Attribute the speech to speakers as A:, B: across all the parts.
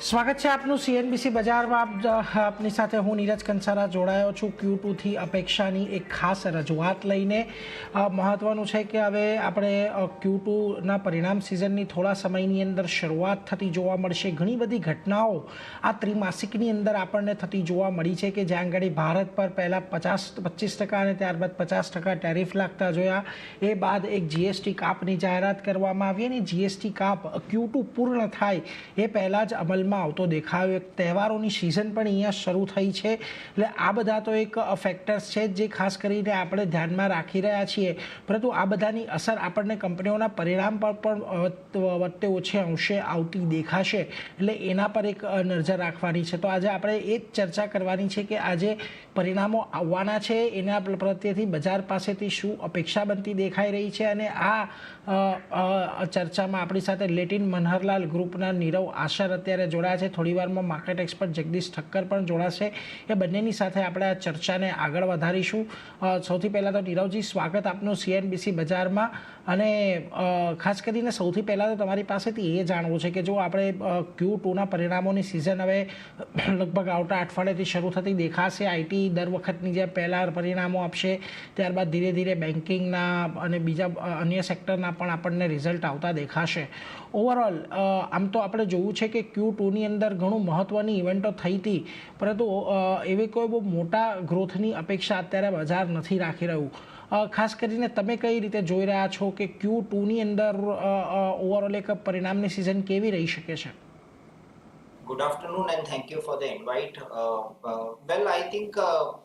A: સ્વાગત છે આપનું સીએનબીસી બજારમાં. આપ આપની સાથે હું નીરજ કંસારા જોડાયો છું. ક્યુ ટુથી અપેક્ષાની એક ખાસ રજૂઆત લઈને. મહત્ત્વનું છે કે હવે આપણે ક્યુ ટુના પરિણામ સિઝનની થોડા સમયની અંદર શરૂઆત થતી જોવા મળશે. ઘણી બધી ઘટનાઓ આ ત્રિમાસિકની અંદર આપણને થતી જોવા મળી છે કે જ્યાં આગળ ભારત પર પહેલાં પચાસ, પચીસ ટકા અને ત્યારબાદ પચાસ ટકા ટેરિફ લાગતા જોયા. એ બાદ એક જીએસટી કાપની જાહેરાત કરવામાં આવી અને જીએસટી કાપ ક્યુ પૂર્ણ થાય એ પહેલાં જ અમલમાં આવતો દેખાયો. એક તહેવારોની સિઝન પણ અહીંયા શરૂ થઈ છે. એટલે આ બધા તો એક ફેક્ટર્સ છે જે ખાસ કરીને આપણે ધ્યાનમાં રાખી રહ્યા છીએ. પરંતુ આ બધાની અસર આપણને કંપનીઓના પરિણામ પર પણ વત્તે ઓછે અંશે આવતી દેખાશે. એટલે એના પર એક નજર રાખવાની છે. તો આજે આપણે એ જ ચર્ચા કરવાની છે કે આજે પરિણામો આવવાના છે. એના પ્રત્યેથી બજાર પાસેથી શું અપેક્ષા બનતી દેખાઈ રહી છે? અને આ ચર્ચામાં આપણી સાથે લેટિન મનહરલાલ ગ્રુપના નીરવ આશર અત્યારે જોડાયા છે. થોડી વારમાં માર્કેટ એક્સપર્ટ જગદીશ ઠક્કર પણ જોડાશે. એ બંનેની સાથે આપણે આ ચર્ચાને આગળ વધારીશું. સૌથી પહેલાં તો નીરવજી, સ્વાગત આપનું સીએનબીસી બજારમાં. અને ખાસ કરીને સૌથી પહેલાં તો તમારી પાસેથી એ જાણવું છે કે જો આપણે ક્યુ ટુના પરિણામોની સિઝન હવે લગભગ આવતા અઠવાડિયાથી શરૂ થતી દેખાશે. આઈટી દર વખતની જે પહેલાં પરિણામો આપશે, ત્યારબાદ ધીરે ધીરે બેન્કિંગના અને બીજા અન્ય સેક્ટરના પણ આપણને રિઝલ્ટ આવતા દેખાશે. ઓવરઓલ આમ તો આપણે જોવું છે કે ક્યુ ટુની અંદર ઘણું મહત્ત્વની ઇવેન્ટો થઈ હતી પરંતુ એવી કોઈ બહુ મોટા ગ્રોથની અપેક્ષા અત્યારે બજાર નથી રાખી રહ્યું. ખાસ કરીને તમે કઈ રીતે જોઈ રહ્યા છો કે ક્યુ ટુની અંદર ઓવરઓલ એક પરિણામની સિઝન કેવી રહી શકે છે?
B: Good afternoon and thank you for the invite. Uh, uh, well,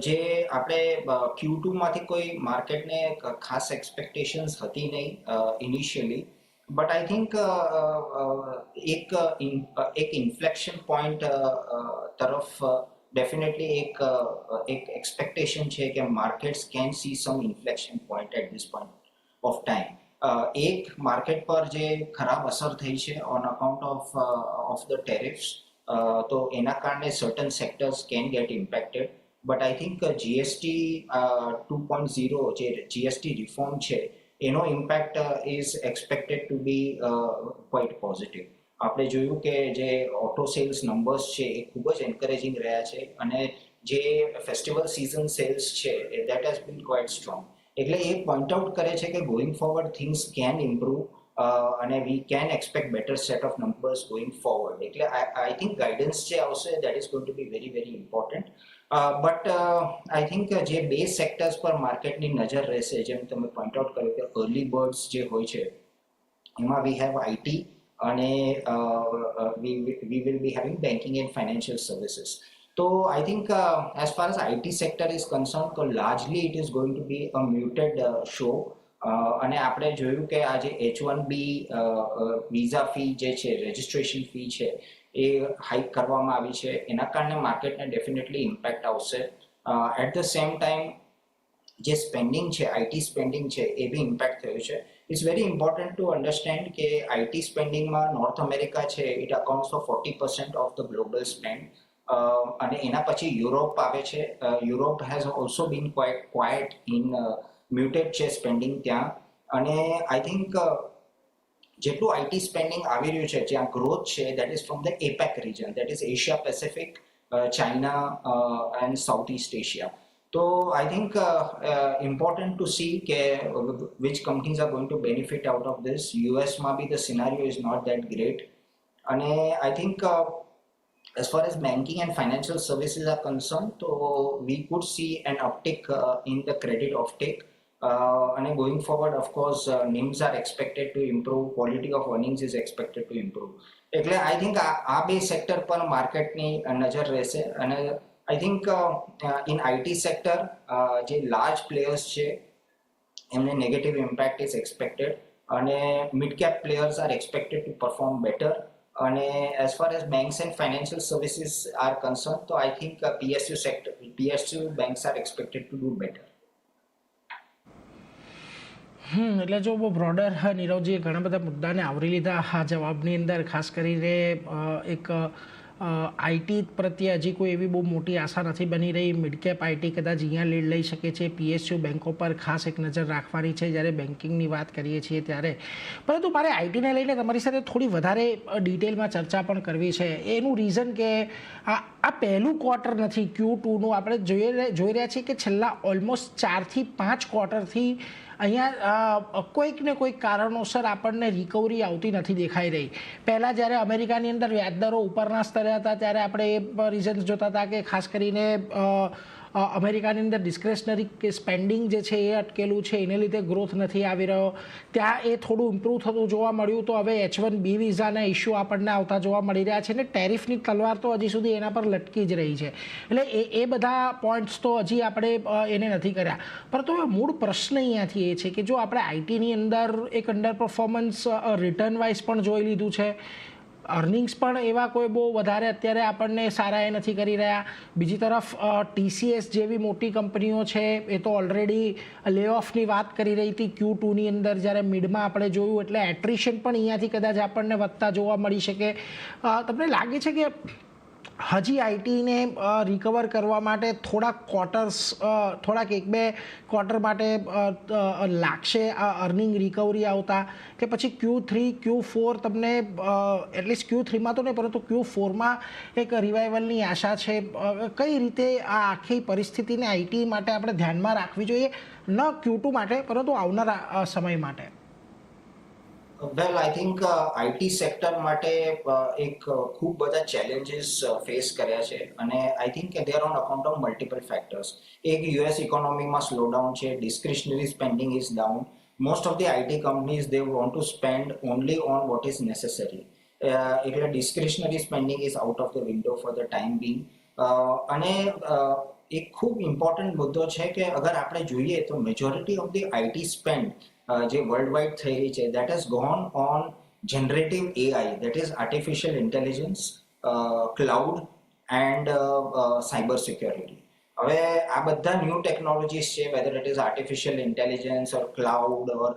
B: જે આપણે ક્યુ ટુમાંથી કોઈ માર્કેટને ખાસ એક્સપેક્ટેશન્સ હતી નહીં ઇનિશિયલી બટ આઈ થિંક એક એક ઇન્ફ્લેક્શન પોઈન્ટ તરફ ડેફિનેટલી એક એક એક્સપેક્ટેશન છે કે markets can see some inflection point at this point of time એક માર્કેટ પર જે ખરાબ અસર થઈ છે on account of of the tariffs તો એના કારણે certain sectors can get impacted but I think GST two point zero જે જીએસટી રિફોર્મ છે એનો impact is expected to be quite positive આપણે જોયું કે જે ઓટો સેલ્સ નંબર્સ છે એ ખૂબ જ એન્કરેજિંગ રહ્યા છે અને જે ફેસ્ટિવલ સિઝન સેલ્સ છે that has been quite strong એટલે એ પોઈન્ટ આઉટ કરે છે કે going forward things can improve અને we can expect better set of numbers going forward એટલે આઈ થિંક ગાઈડન્સ જે આવશે that is going to be very very important but I think જે બે સેક્ટર્સ પર માર્કેટની નજર રહેશે, જેમ તમે પોઈન્ટ આઉટ કર્યું કે અર્લી બર્ડ્સ જે હોય છે, એમાં વી હેવ આઈટી અને we will be having banking and financial services તો I think as far as IT sector is concern તો largely it is going to be a muted show અને આપણે જોયું કે આ જે H one B visa fee જે છે રજિસ્ટ્રેશન ફી છે એ હાઇક કરવામાં આવી છે. એના કારણે માર્કેટને ડેફિનેટલી ઇમ્પેક્ટ આવશે. એટ ધ સેમ ટાઈમ જે સ્પેન્ડિંગ છે આઈટી સ્પેન્ડિંગ છે, એ બી ઇમ્પેક્ટ થયું છે. It's very important to understand કે આઈટી સ્પેન્ડિંગમાં નોર્થ અમેરિકા છે it account for forty percent of the global spend અને એના પછી યુરોપ આવે છે. Europe has also been quite quite in muted છે સ્પેન્ડિંગ ત્યાં. અને આઈ થિંક જેટલું આઈટી સ્પેન્ડિંગ આવી રહ્યું છે જ્યાં ગ્રોથ છે that is from the APAC region that is Asia Pacific China and South East Asia તો I think important to see કે which companies are going to benefit out of this યુએસમાં be the scenario is not that great અને I think as far as banking and financial services are concerned, so we could see an uptick uh, in the credit offtake. Uh, and going forward, of course, uh, NIMs are expected to improve, quality of earnings is expected to improve. એટલે I think આ બે sector પર માર્કેટની નજર રહેશે. અને I think in IT sector જે large players છે એમને નેગેટિવ ઇમ્પેક્ટ ઇઝ એક્સપેક્ટેડ અને mid cap players are expected to perform better અને as far as banks and financial services are concern તો I think PSU sector PSU banks are expected to do better
A: hmm, એટલે જો બહુ broader નીરવજીએ ઘણા બધા મુદ્દાને આવરી લીધા. આ જવાબની અંદર ખાસ કરીને એક આઈટી પ્રત્યે હજી કોઈ એવી બહુ મોટી આશા નથી બની રહી. મિડ કેપ આઈટી કદાચ અહીંયા લીડ લઈ શકે છે. પીએસયુ બેન્કો પર ખાસ એક નજર રાખવાની છે. જ્યારે બેન્કિંગની વાત કરીએ છીએ ત્યારે. પરંતુ મારે આઈટીને લઈને તમારી સાથે થોડી વધારે ડિટેલમાં ચર્ચા પણ કરવી છે. એનું રીઝન કે આ આ પહેલું ક્વાર્ટર નથી ક્યુ ટુનું આપણે જોઈ જોઈ રહ્યા છીએ કે છેલ્લા ઓલમોસ્ટ ચારથી પાંચ ક્વાર્ટરથી અહીંયા કોઈક ને કોઈક કારણોસર આપણને રિકવરી આવતી નથી દેખાઈ રહી. પહેલાં જ્યારે અમેરિકાની અંદર વ્યાજદરો ઉપરના સ્તરે હતા, ત્યારે આપણે એ રીઝન્સ જોતા હતા કે ખાસ કરીને અમેરિકાની અંદર ડિસ્ક્રેશનરી કે સ્પેન્ડિંગ જે છે એ અટકેલું છે, એને લીધે ગ્રોથ નથી આવી રહ્યો. ત્યાં એ થોડું ઇમ્પ્રૂવ થતું જોવા મળ્યું તો હવે એચ વન બી વિઝાના ઇસ્યુ આપણને આવતા જોવા મળી રહ્યા છે ને ટેરિફની તલવાર તો હજી સુધી એના પર લટકી જ રહી છે. એટલે એ એ બધા પોઈન્ટ્સ તો હજી આપણે એને નથી કર્યા. પરંતુ મૂળ પ્રશ્ન અહીંયાથી એ છે કે જો આપણે આઈટીની અંદર એક અંડર પરફોર્મન્સ રિટર્ન વાઇઝ પણ જોઈ લીધું છે અર્નિંગ્સ પણ એવા કોઈ બહુ વધારે અત્યારે આપણને સારા એ નથી કરી રહ્યા. બીજી તરફ ટીસીએસ જેવી મોટી કંપનીઓ છે, એ તો ઓલરેડી લે ઓફની વાત કરી રહી હતી ક્યુ ટુની અંદર. જ્યારે મિડમાં આપણે જોયું, એટલે એટ્રિશન પણ અહીંયાથી કદાચ આપણને વધતા જોવા મળી શકે. તમને લાગે છે કે હજી આઈટીને રિકવર કરવા માટે થોડાક ક્વાર્ટર્સ થોડાક એક બે ક્વાર્ટર માટે લાગશે આ અર્નિંગ રિકવરી આવતા કે પછી ક્યુ થ્રી ક્યુ ફોર તમને એટલીસ્ટ ક્યુ થ્રીમાં તો નહીં, પરંતુ ક્યુ ફોરમાં એક રિવાઇવલની આશા છે. કઈ રીતે આ આખી પરિસ્થિતિને આઈટી માટે આપણે ધ્યાનમાં રાખવી જોઈએ? ન ક્યુ ટુ માટે, પરંતુ આવનારા સમય માટે.
B: Well I think IT sector માટે એક ખૂબ બધા ચેલેન્જીસ ફેસ કર્યા છે. અને આઈ થિંક કે there on account of multiple factors એક યુએસ ઇકોનોમીમાં સ્લોડાઉન છે discretionary spending is down most of the IT companies they want to spend only on what is necessary એટલે discretionary spending is out of the window for the time being અને એક ખૂબ important મુદ્દો છે કે અગર આપણે જોઈએ તો majority of the IT spend જે વર્લ્ડ વાઇડ થઈ રહી છે that has gone on generative AI that is artificial intelligence cloud and cyber security હવે આ બધા ન્યૂ ટેકનોલોજીસ છે whether it is artificial intelligence or cloud or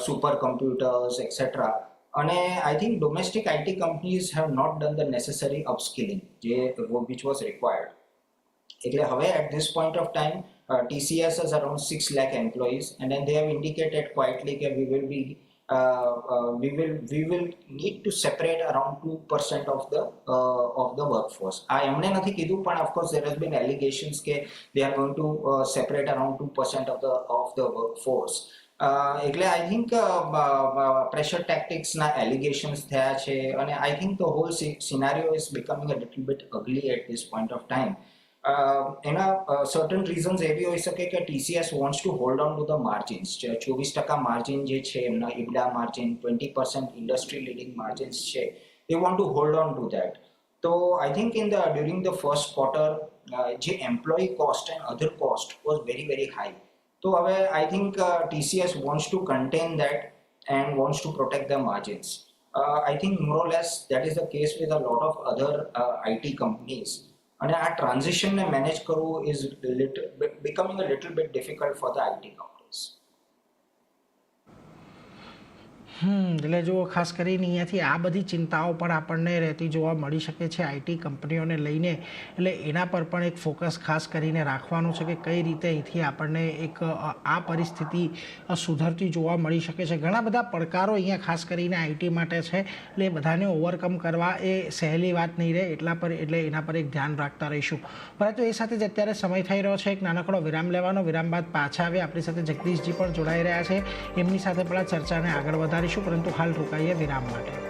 B: super computers etcetera અને I think domestic IT companies have not done the necessary upskilling જે which was required એટલે હવે at this point of time uh, TCS has around 6 lakh employees and then they have indicated quietly that we will be uh, uh, we will we will need to separate around 2% of the uh, of the workforce આ એમણે નથી કીધું પણ of course there has been allegations કે they are going to uh, separate around 2% of the of the workforce Uh, એટલે I think pressure ટેક્ટિક્સના એલિગેશન્સ થયા છે અને I think the whole scenario is becoming a little bit ugly at this point of time એના certain reasons એવી હોઈ શકે કે TCS wants to hold on to the margins ચોવીસ ટકા માર્જિન જે છે એમના EBITDA margin twenty percent industry leading margins છે they want to hold on to that તો I think in the during the first quarter જે employee cost and other cost was very very high તો હવે I think TCS wants to contain that and wants to protect the margins. Uh, I think more or less that is the case with a lot of other uh, IT companies. અને આ ટ્રાન્ઝિશનને manage કરવું is becoming a little bit difficult for the IT companies.
A: Hmm, એટલે જો ખાસ કરીને અહીંયાથી આ બધી ચિંતાઓ પણ આપણને રહેતી જોવા મળી શકે છે આઈટી કંપનીઓને લઈને. એટલે એના પર પણ એક ફોકસ ખાસ કરીને રાખવાનું છે કે કઈ રીતે અહીંથી આપણને એક આ પરિસ્થિતિ સુધરતી જોવા મળી શકે છે. ઘણા બધા પડકારો અહીંયા ખાસ કરીને આઈટી માટે છે. એટલે બધાને ઓવરકમ કરવા એ સહેલી વાત નહીં રહે, એટલા પર, એટલે એના પર એક ધ્યાન રાખતા રહીશું. પરંતુ એ સાથે જ અત્યારે સમય થઈ રહ્યો છે. એક નાનકડો વિરામ લેવાનો. વિરામ બાદ પાછા આવે આપણી સાથે જગદીશજી પણ જોડાઈ રહ્યા છે. એમની સાથે પણ ચર્ચાને આગળ વધારીશું પરંતુ હાલ રોકાઈએ વિરામ માટે.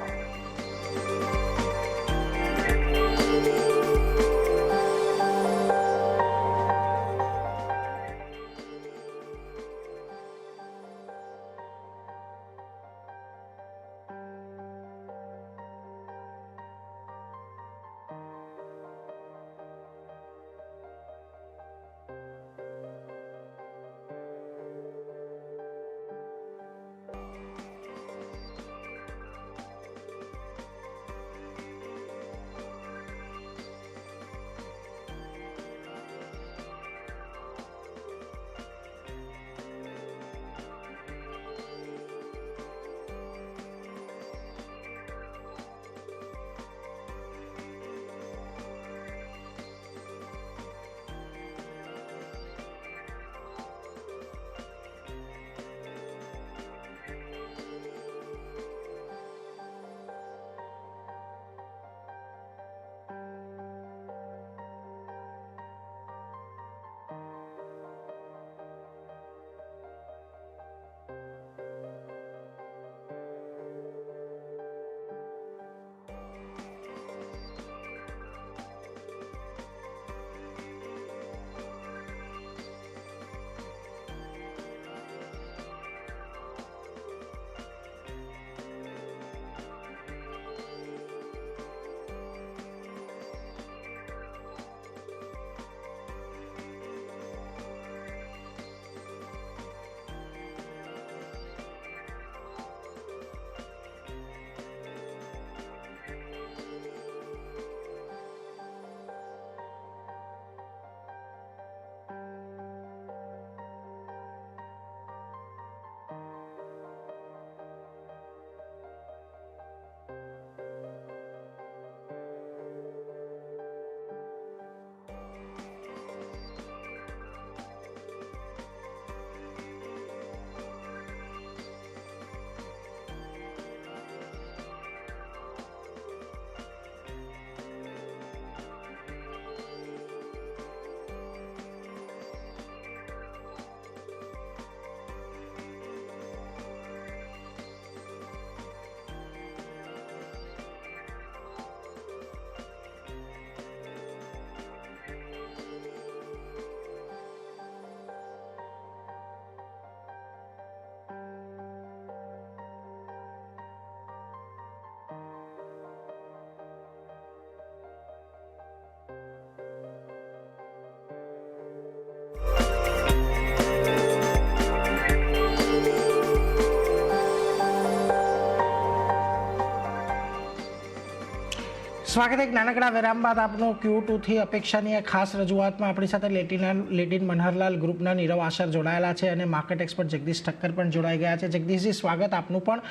A: સ્વાગત એક નાનકડા વિરામ બાદ આપનું ક્યુ ટુથી અપેક્ષાની ખાસ રજૂઆતમાં આપણી સાથે લેટિના લેટિન મનહરલાલ ગ્રુપના નીરવ આશર જોડાયેલા છે અને માર્કેટ એક્સપર્ટ જગદીશ ઠક્કર પણ જોડાઈ ગયા છે. જગદીશજી, સ્વાગત આપનું પણ.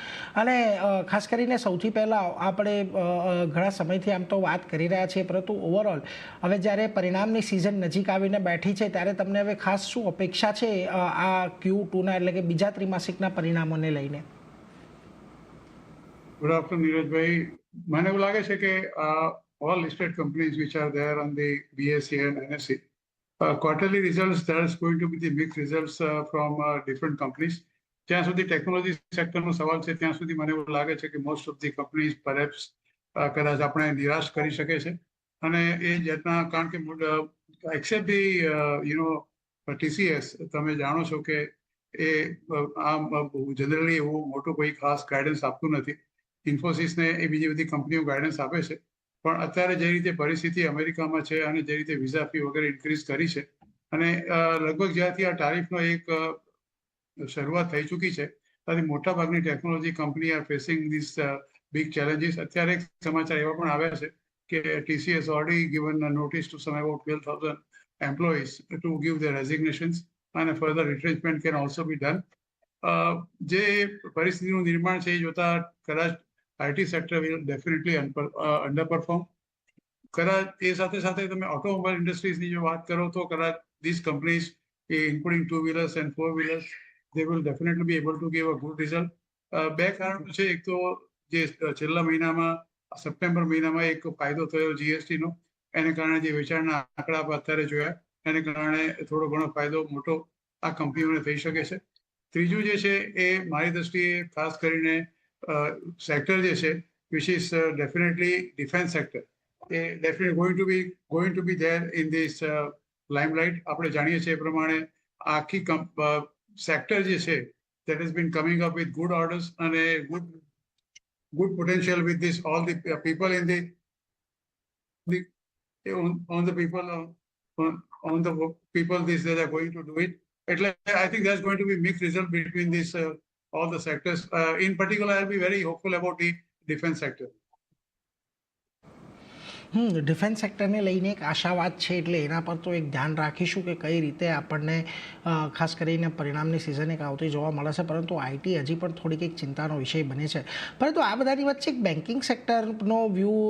A: અને ખાસ કરીને સૌથી પહેલાં આપણે ઘણા સમયથી આમ તો વાત કરી રહ્યા છીએ, પરંતુ ઓવરઓલ હવે જ્યારે પરિણામની સિઝન નજીક આવીને બેઠી છે, ત્યારે તમને હવે ખાસ શું અપેક્ષા છે આ ક્યુ ટુના એટલે કે બીજા ત્રિમાસિકના પરિણામોને લઈને?
C: ગુડ આફ્ટરનૂન Neeraj મને એવું લાગે છે કે uh, all listed companies which are there on the BSE and NSE, uh, quarterly results, there's going to be the mixed results uh, from uh, different companies. જ્યાં સુધી ટેકનોલોજી સેક્ટરનો સવાલ છે ત્યાં સુધી મને એવું લાગે છે કે most of the companies perhaps કદાચ આપણે નિરાશ કરી શકે છે અને એ જાતના કારણ કે એક્સેપ્ટ ધી યુ ટીસીએસ તમે જાણો છો કે એ આમ જનરલી એવું મોટું કોઈ ખાસ ગાઈડન્સ આપતું નથી ઇન્ફોસિસને એ બીજી બધી કંપનીઓ ગાઈડન્સ આપે છે. પણ અત્યારે જે રીતે પરિસ્થિતિ અમેરિકામાં છે અને જે રીતે વિઝા ફી વગેરે ઇન્ક્રીઝ કરી છે અને લગભગ જ્યાંથી આ ટારિફનો એક શરૂઆત થઈ ચૂકી છે ત્યારથી મોટાભાગની technology company are facing this big challenges અત્યારે એક સમાચાર એવા પણ આવ્યા છે કે TCS already given notice to some about twelve thousand employees to give the resignations અને further retrenchment can also be done જે પરિસ્થિતિનું નિર્માણ છે એ જોતા કદાચ IT sector will definitely underperform કદાચ એ સાથે સાથે તમે ઓટોમોબાઈલ ઇન્ડસ્ટ્રીઝની જો વાત કરો તો કદાચ this companies including two wheelers and four wheelers they will definitely be able to give a good result બે કારણ છે. એક તો જે છેલ્લા મહિનામાં, સપ્ટેમ્બર મહિનામાં એક ફાયદો થયો જીએસટી નો. એને કારણે જે વેચાણના આંકડા આપણે અત્યારે જોયા. એને કારણે થોડો ઘણો ફાયદો મોટો આ કંપનીઓને થઈ શકે છે. ત્રીજું જે છે, એ મારી દ્રષ્ટિએ ખાસ કરીને સેક્ટર જે છે which is definitely defence sector A definite going to be going to be there in this limelight આપણે જાણીએ છીએ એ પ્રમાણે આખી સેક્ટર જે છે that has been coming up with good orders and a good good potential with this all the uh, people in the, the on, on the people on, on, on the people this they are going to do it એટલે I think there's going to be mixed result between these uh, all the sectors. Uh, in particular I'll be very hopeful about the defense sector.
A: Hmm defence સેક્ટરને લઈને એક આશાવાદ છે એટલે એના પર તો એક ધ્યાન રાખીશું કે કઈ રીતે આપણને ખાસ કરીને પરિણામની સિઝન એક આવતી જોવા મળે છે પરંતુ આઈટી હજી પણ થોડીક એક ચિંતાનો વિષય બને છે. પરંતુ આ બધાની વચ્ચે એક બેન્કિંગ સેક્ટરનો વ્યૂ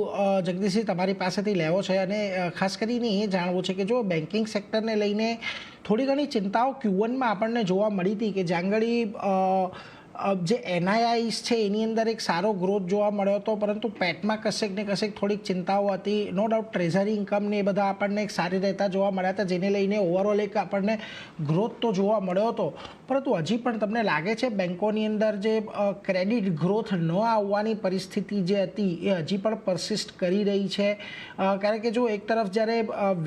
A: જગદીશજી તમારી પાસેથી લેવો છે અને ખાસ કરીને એ જાણવું છે કે જો બેન્કિંગ સેક્ટરને લઈને થોડી ઘણી ચિંતાઓ ક્યુવનમાં આપણને જોવા મળી હતી કે જ્યાં જે એનઆઈઆઈસ છે, એની અંદર એક સારો ગ્રોથ જોવા મળ્યો હતો, પરંતુ પેટમાં કશેક ને કશેક થોડીક ચિંતાઓ હતી. નો ડાઉટ ટ્રેઝરી ઇન્કમ ને એ બધા આપણને એક સારી રહેતા જોવા મળ્યા હતા, જેને લઈને ઓવરઓલ એક આપણને ગ્રોથ તો જોવા મળ્યો હતો. પરંતુ હજી પણ તમને લાગે છે બેન્કોની અંદર જે ક્રેડિટ ગ્રોથ ન આવવાની પરિસ્થિતિ જે હતી એ હજી પણ પરસિસ્ટ કરી રહી છે? કારણ કે જો એક તરફ જ્યારે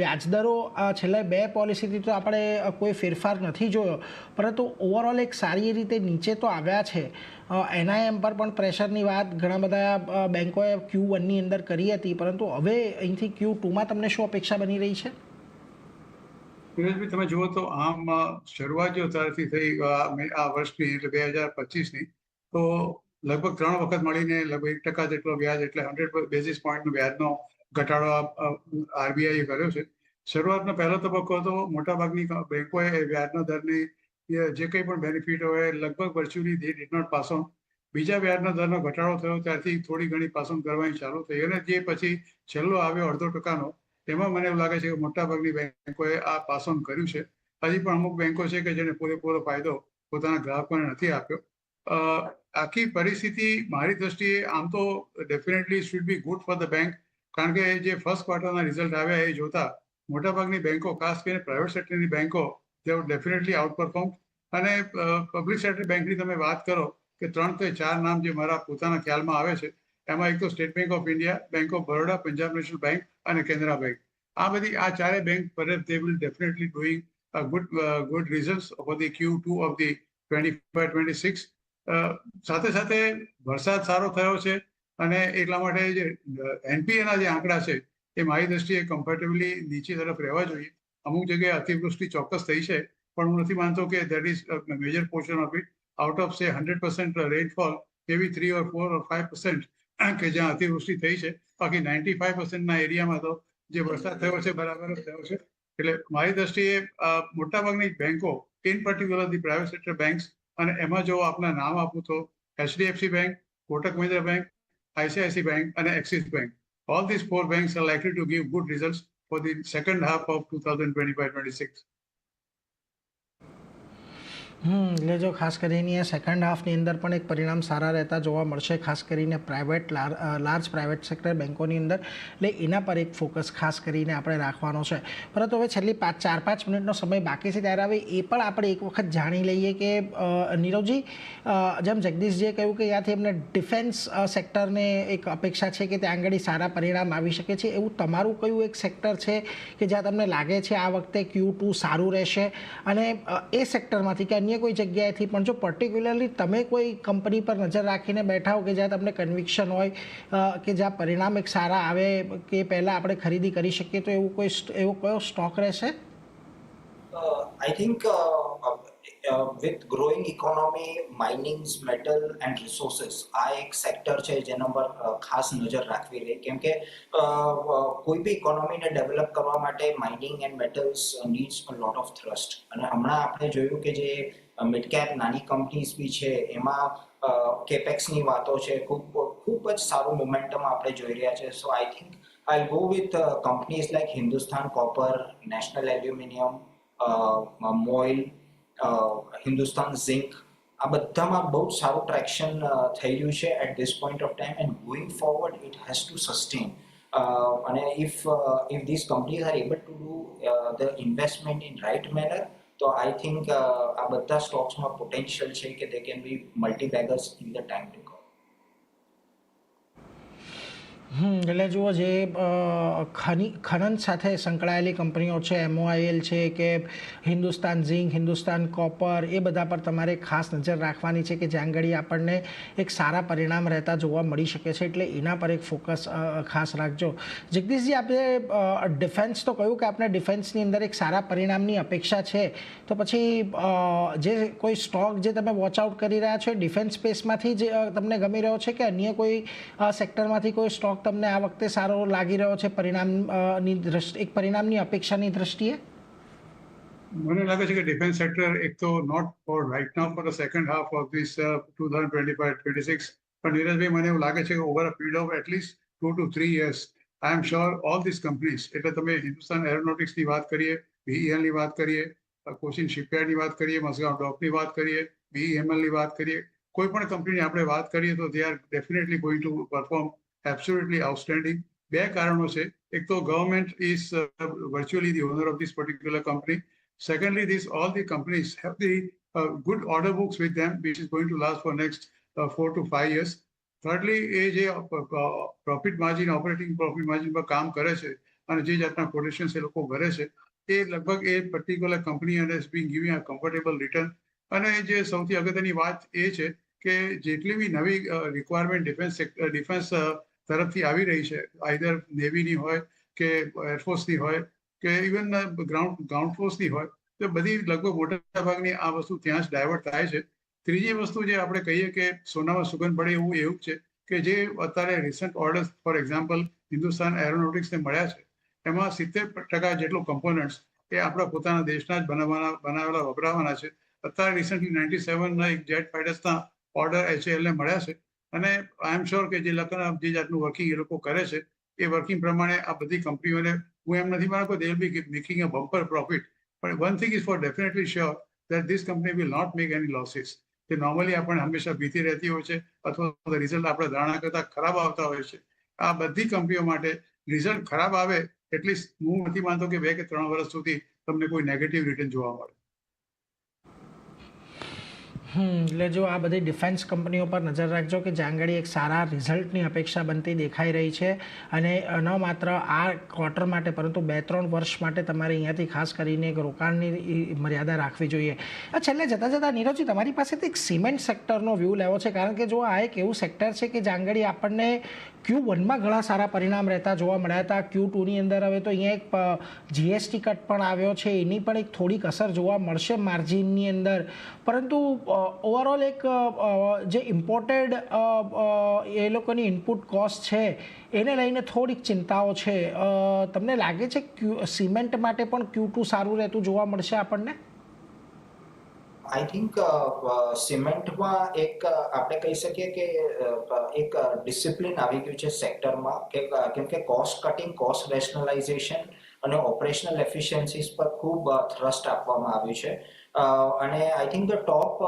A: વ્યાજદરો છેલ્લે બે પોલિસીથી તો આપણે કોઈ ફેરફાર નથી જોયો. પરંતુ ઓવરઓલ એક સારી રીતે નીચે તો આવ્યા છે. એનઆઈએમ પર પણ પ્રેશરની વાત ઘણા બધા બેંકોએ ક્યુ વનની અંદર કરી હતી. પરંતુ હવે અહીંથી ક્યુ ટુમાં તમને શું અપેક્ષા બની રહી છે?
C: સુરેશભાઈ તમે જુઓ તો આમ શરૂઆત જો ત્યારથી થઈ આ વર્ષની એટલે બે હજાર પચીસની, તો લગભગ ત્રણ વખત મળીને લગભગ એક ટકા જેટલો વ્યાજ, એટલે હંડ્રેડ બેઝિસ પોઈન્ટનો વ્યાજનો ઘટાડો આરબીઆઈએ કર્યો છે. શરૂઆતનો પહેલો તબક્કો હતો, મોટાભાગની બેન્કોએ વ્યાજના દરની જે કંઈ પણ બેનિફિટ હોય, લગભગ virtually they did not pass on બીજા વ્યાજના દરનો ઘટાડો થયો, ત્યારથી થોડી ઘણી પાસ ઓન કરવાની ચાલુ થઈ અને જે પછી છેલ્લો આવ્યો અડધો ટકાનો તેમાં મને એવું લાગે છે કે મોટાભાગની બેંકોએ આ પાસ કર્યું છે. હજી પણ અમુક બેંકો છે કે જેને પૂરેપૂરો ફાયદો પોતાના ગ્રાહકોને નથી આપ્યો. આખી પરિસ્થિતિ મારી દ્રષ્ટિએ આમ તો definitely should be good for the bank કારણ કે જે ફર્સ્ટ ક્વાર્ટરના રિઝલ્ટ આવ્યા એ જોતા મોટાભાગની બેંકો, ખાસ કરીને પ્રાઇવેટ સેક્ટરની બેંકો તેઓ ડેફિનેટલી આઉટ પરફોર્મ અને પબ્લિક સેક્ટર બેંકની તમે વાત કરો કે ત્રણ કે ચાર નામ જે મારા પોતાના ખ્યાલમાં આવે છે એમાં એક તો State Bank of India Bank of Baroda Punjab National Bank અને કેનરા બેંક આ બધી, આ ચારે બેંક પર they will definitely doing good good result for the Q two of the twenty five twenty six સાથે સાથે વરસાદ સારો થયો છે અને એટલા માટે જે એનપીએના જે આંકડા છે, એ મારી દ્રષ્ટિએ કમ્ફર્ટેબલી નીચે તરફ રહેવા જોઈએ. અમુક જગ્યાએ અતિવૃષ્ટિ ચોક્કસ થઈ છે, પણ હું નથી માનતો કે that is major portion of it out of say hundred percent rainfall કેવી three or four or five percent કે જ્યાં અતિવૃષ્ટિ થઈ છે બાકી નાઇન્ટી ફાઈવ પર્સન્ટના એરિયામાં તો જે વરસાદ થયો છે, બરાબર જ થયો છે એટલે મારી દ્રષ્ટિએ મોટાભાગની બેંકો in particular the private sector banks અને એમાં જો આપના નામ આપું તો HDFC Bank, Kotak Mahindra Bank ICICI Bank અને Axis Bank all this four Bank. Are likely to give good result for the second half of two thousand twenty five 2025-26.
A: Hmm, એટલે જો ખાસ કરીને સેકન્ડ હાફની અંદર પણ એક પરિણામ સારા રહેતા જોવા મળશે, ખાસ કરીને પ્રાઇવેટ લાર્જ પ્રાઇવેટ સેક્ટર બેન્કોની અંદર. એટલે એના પર એક ફોકસ ખાસ કરીને આપણે રાખવાનો છે. પરંતુ હવે છેલ્લી પાંચ, ચાર, પાંચ મિનિટનો સમય બાકી છે ત્યારે હવે એ પણ આપણે એક વખત જાણી લઈએ કે નીરવજી જેમ જગદીશજીએ કહ્યું કે ત્યાંથી એમને ડિફેન્સ સેક્ટરને એક અપેક્ષા છે કે ત્યાં આગળ સારા પરિણામ આવી શકે છે. એવું તમારું કયું એક સેક્ટર છે કે જ્યાં તમને લાગે છે આ વખતે ક્યુ ટુ સારું રહેશે? અને એ સેક્ટરમાંથી કે અન્ય કોઈ જગ્યાએથી પણ જો પર્ટિક્યુલરલી તમે કોઈ કંપની પર નજર રાખીને બેઠા હો કે જ્યાં તમને કન્વિક્શન હોય કે જ્યાં પરિણામ એક સારા આવે કે પહેલાં આપણે ખરીદી કરી શકીએ, તો એવું કોઈ એવો કયો સ્ટોક રહેશે?
B: I think with growing economy minings metal and resources, આ એક સેક્ટર છે જેના પર ખાસ નજર રાખવી રહી. કેમ કે કોઈ બી ઇકોનોમીને ડેવલપ કરવા માટે mining and metals needs a lot of thrust અને હમણાં આપણે જોયું કે જે મિડ કેપ નાની કંપનીઝ બી છે, એમાં કેપેક્સની વાતો છે, ખૂબ ખૂબ જ સારું મોમેન્ટમ આપણે જોઈ રહ્યા છે. So I think I go with companies like Hindustan Copper National Aluminium MOIL Hindustan Zinc આ બધામાં બહુ સારું ટ્રેક્શન થઈ રહ્યું છે at this point of time and going forward it has to sustain અને if if this companies are able to do the investment in right manner તો I think આ બધા સ્ટોક્સમાં પોટેન્શિયલ છે કે they can be multi baggers in the time to
A: come એટલે જુઓ જે ખની, ખનન સાથે સંકળાયેલી કંપનીઓ છે એમઓઆઈએલ છે, કે હિન્દુસ્તાન ઝિંક, હિન્દુસ્તાન કોપર, એ બધા પર તમારે ખાસ નજર રાખવાની છે કે જ્યાં આગળ આપણને એક સારા પરિણામ રહેતા જોવા મળી શકે છે, એટલે એના પર એક ફોકસ ખાસ રાખજો. જગદીશજી આપણે ડિફેન્સ તો કહ્યું કે આપણે ડિફેન્સની અંદર એક સારા પરિણામની અપેક્ષા છે. તો પછી જે કોઈ સ્ટોક જે તમે વોચ આઉટ કરી રહ્યા છો ડિફેન્સ સ્પેસમાંથી જ તમને ગમી રહ્યો છે કે અન્ય કોઈ સેક્ટરમાંથી કોઈ સ્ટોક તમને આ વખતે સારો લાગી રહ્યો છે પરિણામની એક પરિણામની અપેક્ષાની દ્રષ્ટિએ?
C: મને લાગે છે કે ડિફેન્સ સેક્ટર એક તો not for right now for second half of this two thousand twenty five twenty six પણ નીરજભાઈ, મને એવું લાગે છે કે over a period of at least two two three years I am sure all this companies એટલે તમે હિન્દુસ્તાન એરોનોટિક્સની વાત કરીએ બીઈએલની વાત કરીએ કોચિન શિપયાર્ડની વાત કરીએ મસગાંવ ડોકની વાત કરીએ બીઈએમએલની વાત કરીએ, કોઈ પણ કંપનીની આપણે વાત કરીએ તો they are definitely going to perform absolutely outstanding બે કારણો છે. એક તો government is virtually the owner of this particular company secondly this all the companies have the good order books with them which is going to last for next four two five years thirdly એ જે profit margin operating profit margin પર કામ કરે છે અને જે જાતના કોટેશન્સ એ લોકો ભરે છે, એ લગભગ એ પર્ટિક્યુલર કંપની અને being giving a comfortable return અને જે સૌથી અગત્યની વાત એ છે કે જેટલી બી નવી રિક્વાયરમેન્ટ ડિફેન્સ ડિફેન્સ તરફથી આવી રહી છે. આઈધર નેવીની હોય કે એરફોર્સની હોય કે ઇવન ગ્રાઉન્ડ ગ્રાઉન્ડ ફોર્સની હોય, તો બધી લગભગ મોટા ભાગની આ વસ્તુ ત્યાં જ ડાયવર્ટ થાય છે. ત્રીજી વસ્તુ જે આપણે કહીએ કે સોનામાં સુગંધ પડે એવું એવું છે કે જે અત્યારે recent orders for example Hindustan એરોનોટિક્સને મળ્યા છે, એમાં સિત્તેર ટકા જેટલું કમ્પોનન્ટ્સ એ આપણા પોતાના દેશના જ બનાવવાના, બનાવેલા, વપરાવાના છે. અત્યારે રિસન્ટલી નાઇન્ટી સેવનના એક જેટ ફાઇટર્સના ઓર્ડર એચએલને મળ્યા છે. અને આઈ એમ શ્યોર કે જે લગ્ન જે જાતનું વર્કિંગ એ લોકો કરે છે, એ વર્કિંગ પ્રમાણે આ બધી કંપનીઓને હું એમ નથી માનતો they be making a bumper profit પણ one thing is for definitely sure that this company will not make any losses તે નોર્મલી આપણને હંમેશા ભીતી રહેતી હોય છે, અથવા રિઝલ્ટ આપણે ધારણા કરતા ખરાબ આવતા હોય છે. આ બધી કંપનીઓ માટે રિઝલ્ટ ખરાબ આવે એટલીસ્ટ હું નથી માનતો કે બે કે ત્રણ વર્ષ સુધી તમને કોઈ નેગેટિવ રિટર્ન જોવા મળે.
A: એટલે જો આ બધી ડિફેન્સ કંપનીઓ પર નજર રાખજો કે જ્યાં આગળ એક સારા રિઝલ્ટની અપેક્ષા બનતી દેખાઈ રહી છે અને ન માત્ર આ ક્વાર્ટર માટે, પરંતુ બે ત્રણ વર્ષ માટે તમારે અહીંયાથી ખાસ કરીને એક રોકાણની મર્યાદા રાખવી જોઈએ. છેલ્લે જતાં જતાં નીરવજી, તમારી પાસેથી એક સિમેન્ટ સેક્ટરનો વ્યૂ લેવો છે. કારણ કે જો આ એક એવું સેક્ટર છે કે જ્યાં આગળ આપણને ક્યુ વનમાં ઘણા સારા પરિણામ રહેતા જોવા મળ્યા હતા. ક્યુ ટુની અંદર હવે તો અહીંયા એક જીએસટી કટ પણ આવ્યો છે. એની પણ એક થોડીક અસર જોવા મળશે માર્જિનની અંદર. પરંતુ ઓવરઓલ એક જે ઇમ્પોર્ટેડ એ લોકોની ઇનપુટ કોસ્ટ છે, એને લઈને થોડીક ચિંતાઓ છે. તમને લાગે છે ક્યુ સિમેન્ટ માટે પણ ક્યુ ટુ સારું રહેતું જોવા મળશે આપણને?
B: આઈ થિંક સિમેન્ટમાં એક આપણે કહી શકીએ કે એક ડિસિપ્લિન આવી ગયું છે સેક્ટરમાં કે કેમ કે કોસ્ટ કટિંગ કોસ્ટ રેશનલાઇઝેશન અને ઓપરેશનલ એફિશિયન્સીસ પર ખૂબ થ્રસ્ટ આપવામાં આવ્યું છે. અને I think the top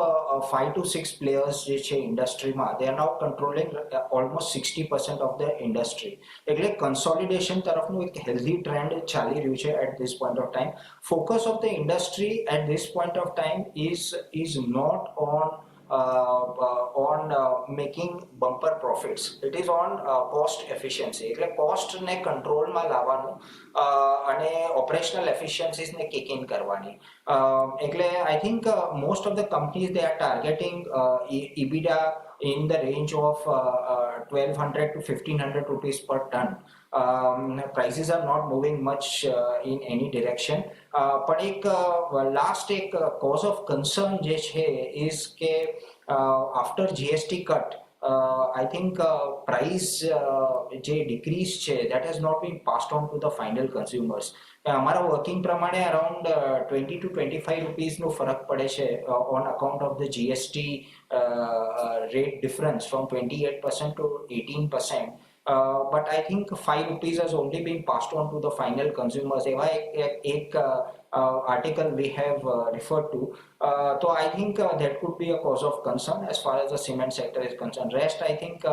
B: five to six players જે છે ઇન્ડસ્ટ્રીમાં they are now controlling almost sixty percent of the industry એટલે કન્સોલિડેશન તરફનું એક હેલ્ધી ટ્રેન્ડ ચાલી રહ્યું છે at this point of time focus of the industry at this point of time is is not uh, on uh, making bumper profits it is on uh, cost efficiency એટલે cost ને કંટ્રોલમાં લાવવાનું uh, અને operational એફિશિયન્સીસ ને kick in કરવાની Uh, એટલે I think most of the companies they are targeting EBITDA in the range of uh, uh, 1200 to 1500 rupees per ton. Um, prices are not in any direction. Uh, પણ એક last એક cause of concern જે છે is કે after GST cut I think price જે decrease છે that has not been passed on to the final consumers અમારા working પ્રમાણે around twenty to twenty five રૂપીઝનો ફરક પડે છે on account of the GST rate difference from 28% to 18%. Uh, but I think 5 rupees has only been passed on to the final consumers. Eva, ek, uh, uh, article we have referred to. so I think that could be a cause of concern as far as the cement sector is concerned. Rest, I think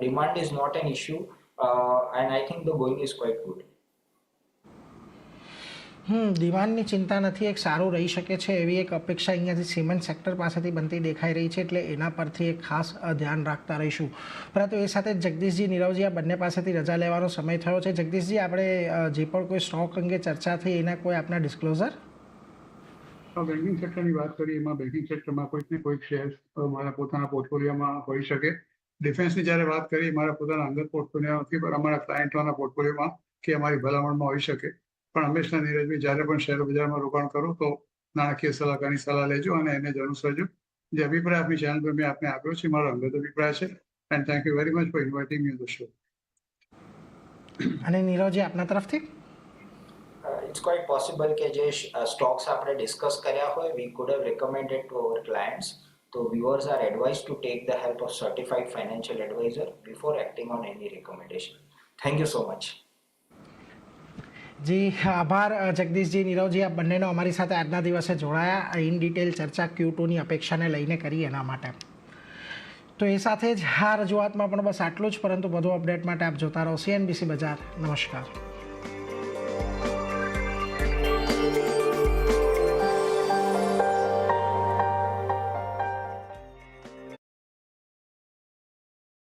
B: demand is not an issue. and I think the going is quite good.
A: હમ ડિમાન્ડની ચિંતા નથી, એક સારું રહી શકે છે એવી એક અપેક્ષા અહીંયાથી સિમેન્ટ સેક્ટર પાસેથી બનતી દેખાઈ રહી છે એટલે એના પરથી એક ખાસ ધ્યાન રાખતા રહીશું. પરંતુ એ સાથે જગદીશજી નીરવજી, આ બંને પાસેથી રજા લેવાનો સમય થયો છે. જગદીશજી, આપણે જે પણ કોઈ સ્ટોક અંગે ચર્ચા થઈ એના કોઈ આપના ડિસ્ક્લોઝર
C: બેન્કિંગ સેક્ટરની વાત કરીએ, એમાં બેન્કિંગ સેક્ટરમાં કોઈક ને કોઈક શેર મારા પોતાના પોર્ટફોલિયોમાં હોઈ શકે. ડિફેન્સની જ્યારે વાત કરીએ, મારા પોતાના અંદર પોર્ટફોલિયો નથી પણ અમારા ક્લાયન્ટોના પોર્ટફોલિયોમાં કે અમારી ભલામણમાં હોઈ શકે. પણ હંમેશા નીરજભાઈ જ્યારે પણ શેર બજારમાં રોકાણ કરો તો નાણાકીય સલાહકારની સલાહ લેજો અને એને જ અનુસરજો જે અભિપ્રાય આપણી ચેનલ પર મેં આપને આપ્યો છે મારો અંગત અભિપ્રાય છે. And thank you very much for inviting me the show
A: અને નીરવજી આપના તરફથી?
B: ઇટ્સ ક્વાઇટ પોસિબલ કે જે સ્ટોક્સ આપણે ડિસ્કસ કર્યા હોય we could have recommended to our clients તો viewers are advise to take the help of certified financial advisor before acting on any recommendation thank you so much
A: ji, આભાર જગદીશજી, નીરવજી આ બંનેનો અમારી સાથે આજના દિવસે જોડાયા. ઇન ડિટેલ ચર્ચા ક્યુ ટુની અપેક્ષાને લઈને કરી એના માટે. તો એ સાથે જ આ રજૂઆતમાં પણ બસ આટલું જ, પરંતુ વધુ અપડેટ માટે આપ જોતા રહો. સીએનબીસી બજાર. નમસ્કાર.